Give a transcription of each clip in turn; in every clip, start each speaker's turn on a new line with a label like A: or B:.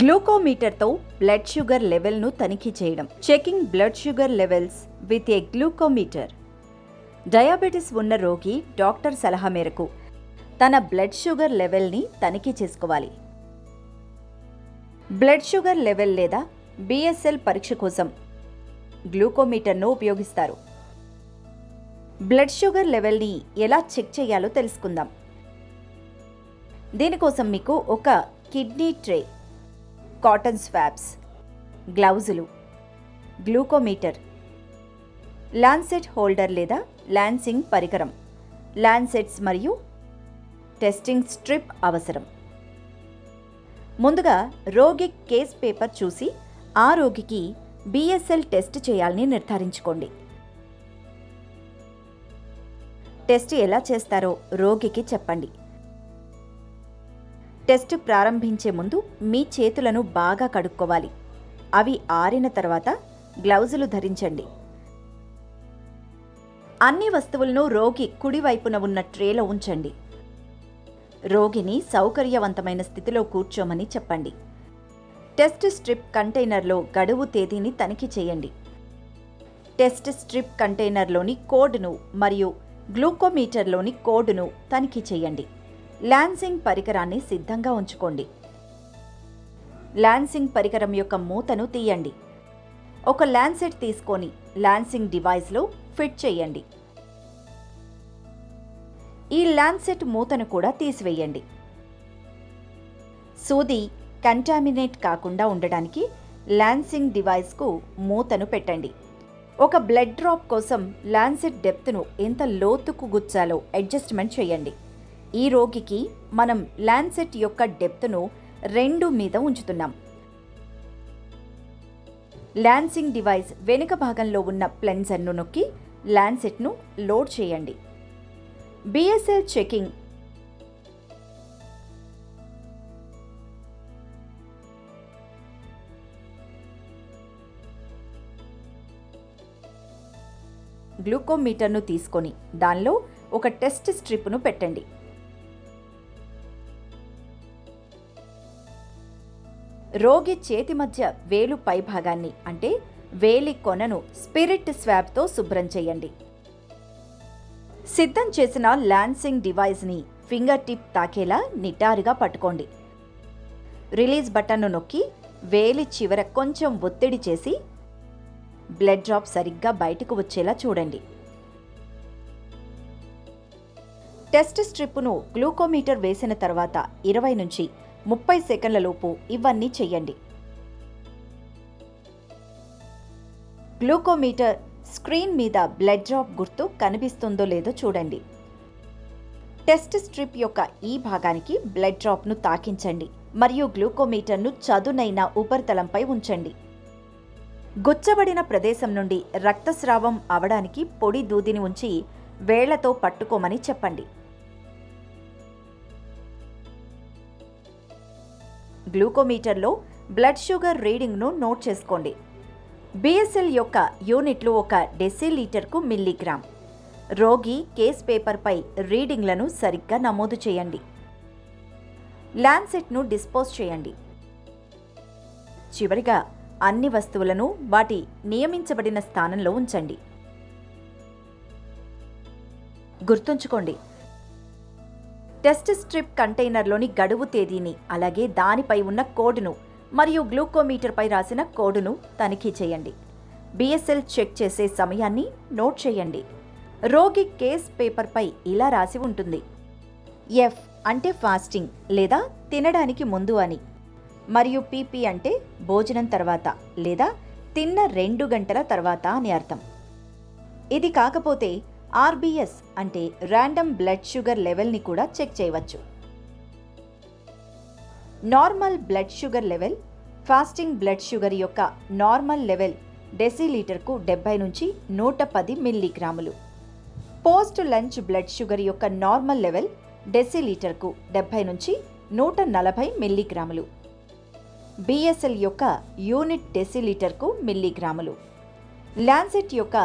A: గ్లూకోమీటర్తో blood sugar లెవెల్ను తనిఖీ చేయడం. Checking blood sugar levels with a glucometer diabetes ఉన్న రోగి డాక్టర్ సలహా మేరకు తన బ్లడ్ షుగర్ లెవెల్ని తనిఖీ చేసుకోవాలి. బ్లడ్ షుగర్ లెవెల్ లేదా బిఎస్ఎల్ పరీక్ష కోసం గ్లూకోమీటర్ను ఉపయోగిస్తారు. బ్లడ్ షుగర్ లెవెల్ని ఎలా చెక్ చేయాలో తెలుసుకుందాం. దీనికోసం మీకు ఒక కిడ్నీ ట్రే కాటన్ స్వాబ్స్ గ్లౌజులు గ్లూకోమీటర్ లాన్సెట్ హోల్డర్ లేదా లాన్సింగ్ పరికరం లాన్సెట్స్ మరియు టెస్టింగ్ స్ట్రిప్ అవసరం. ముందుగా రోగి కేస్ పేపర్ చూసి ఆ రోగికి బిఎస్ఎల్ టెస్ట్ చేయాలని నిర్ధారించుకోండి. టెస్ట్ ఎలా చేస్తారో రోగికి చెప్పండి. టెస్ట్ ప్రారంభించే ముందు మీ చేతులను బాగా కడుక్కోవాలి. అవి ఆరిన తర్వాత గ్లౌజులు ధరించండి. అన్ని వస్తువులను రోగి కుడివైపున ఉన్న ట్రేలో ఉంచండి. రోగిని సౌకర్యవంతమైన స్థితిలో కూర్చోమని చెప్పండి. టెస్ట్ స్ట్రిప్ కంటైనర్లో గడువు తేదీని తనిఖీ చేయండి. టెస్ట్ స్ట్రిప్ కంటైనర్లోని కోడ్ను మరియు గ్లూకోమీటర్లోని కోడ్ను తనిఖీ చేయండి. లాన్సింగ్ పరికరాన్ని సిద్ధంగా ఉంచుకోండి. లాన్సింగ్ పరికరం యొక్క మూతను తీయండి. ఒక లాన్సెట్ తీసుకొని లాన్సింగ్ డివైస్లో ఫిట్ చేయండి. ఈ లాన్సెట్ మూతను కూడా తీసివేయండి. సూది కంటామినేట్ కాకుండా ఉండడానికి లాన్సింగ్ డివైస్కు మూతను పెట్టండి. ఒక బ్లడ్ డ్రాప్ కోసం లాన్సెట్ డెప్త్ను ఎంత లోతుకు గుచ్చాలో అడ్జస్ట్మెంట్ చేయండి. ఈ రోగికి మనం ల్యాన్సెట్ యొక్క డెప్త్ను రెండు మీద ఉంచుతున్నాం. ల్యాన్సింగ్ డివైస్ వెనుక భాగంలో ఉన్న ప్లెన్సర్ను నొక్కి ల్యాన్సెట్ను లోడ్ చేయండి. బిఎస్ఎల్ చెకింగ్ గ్లూకోమీటర్ను తీసుకొని దానిలో ఒక టెస్ట్ స్ట్రిప్ను పెట్టండి. రోగి చేతి మధ్య వేలు పైభాగాన్ని అంటే వేలి కొనను స్పిరిట్ స్వాబ్తో శుభ్రం చేయండి. సిద్ధం చేసిన లాన్సింగ్ డివైస్ని ఫింగర్ టిప్ తాకేలా నిటారుగా పట్టుకోండి. రిలీజ్ బటన్ను నొక్కి వేలి చివర కొంచెం ఒత్తిడి చేసి బ్లడ్ డ్రాప్ సరిగ్గా బయటకు వచ్చేలా చూడండి. టెస్ట్ స్ట్రిప్ను గ్లూకోమీటర్ వేసిన తర్వాత ఇరవై నుంచి ముప్పై సెకండ్లలోపు ఇవన్నీ చెయ్యండి. గ్లూకోమీటర్ స్క్రీన్ మీద బ్లడ్ డ్రాప్ గుర్తు కనిపిస్తుందో లేదో చూడండి. టెస్ట్ స్ట్రిప్ యొక్క ఈ భాగానికి బ్లడ్ డ్రాప్ను తాకించండి మరియు గ్లూకోమీటర్ను చదునైన ఉపరితలంపై ఉంచండి. గుచ్చబడిన ప్రదేశం నుండి రక్తస్రావం అవడానికి పొడి దూదిని ఉంచి వేళ్ళతో పట్టుకోమని చెప్పండి. గ్లూకోమీటర్లో బ్లడ్ షుగర్ రీడింగ్ను నోట్ చేసుకోండి. బిఎస్ఎల్ యొక్క యూనిట్లు ఒక డెసిలీటర్కు మిల్లీగ్రామ్. రోగి కేస్ పేపర్పై రీడింగ్లను సరిగ్గా నమోదు చేయండి. ల్యాన్సెట్ను డిస్పోజ్ చేయండి. చివరిగా అన్ని వస్తువులను వాటి నియమించబడిన స్థానంలో ఉంచండి. గుర్తుంచుకోండి టెస్ట్ స్ట్రిప్ కంటైనర్లోని గడువు తేదీని అలాగే దానిపై ఉన్న కోడ్ను మరియు గ్లూకోమీటర్పై రాసిన కోడ్ను తనిఖీ చేయండి. బిఎస్ఎల్ చెక్ చేసే సమయాన్ని నోట్ చేయండి. రోగి కేస్ పేపర్పై ఇలా రాసి ఉంటుంది. ఎఫ్ అంటే ఫాస్టింగ్ లేదా తినడానికి ముందు అని మరియు పీపీ అంటే భోజనం తర్వాత లేదా తిన్న రెండు గంటల తర్వాత అని అర్థం. ఇది కాకపోతే ఆర్బిఎస్ అంటే ర్యాండమ్ బ్లడ్ షుగర్ లెవెల్ని కూడా చెక్ చేయవచ్చు. Normal blood sugar level fasting blood sugar యొక్క నార్మల్ లెవెల్ డెసిలీటర్కు డెబ్బై నుంచి నూట పది మిల్లీగ్రాములు పోస్ట్ లంచ్ బ్లడ్ షుగర్ యొక్క నార్మల్ లెవెల్ డెసిలీటర్కు డెబ్బై నుంచి నూట నలభై మిల్లీగ్రాములు బిఎస్ఎల్ యొక్క యూనిట్ డెసిలీటర్కు మిల్లీగ్రాములు ల్యాన్సెట్ యొక్క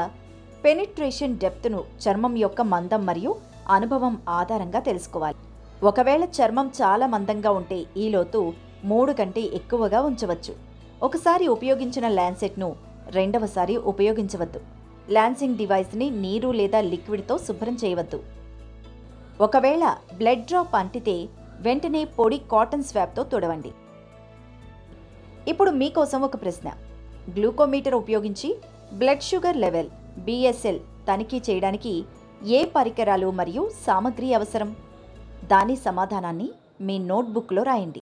A: పెనిట్రేషన్ డెప్త్ను చర్మం యొక్క మందం మరియు అనుభవం ఆధారంగా తెలుసుకోవాలి. ఒకవేళ చర్మం చాలా మందంగా ఉంటే ఈ లోతు మూడు కంటే ఎక్కువగా ఉంచవచ్చు. ఒకసారి ఉపయోగించిన ల్యాన్సెట్ను రెండవసారి ఉపయోగించవద్దు. ల్యాన్సింగ్ డివైస్ని నీరు లేదా లిక్విడ్తో శుభ్రం చేయవద్దు. ఒకవేళ బ్లడ్ డ్రాప్ అంటితే వెంటనే పొడి కాటన్ స్వాబ్తో తుడవండి. ఇప్పుడు మీకోసం ఒక ప్రశ్న. గ్లూకోమీటర్ ఉపయోగించి బ్లడ్ షుగర్ లెవెల్ బిఎస్ఎల్ తనిఖీ చేయడానికి ఏ పరికరాలు మరియు సామగ్రి అవసరం? దాని సమాధానాన్ని మీ నోట్బుక్లో రాయండి.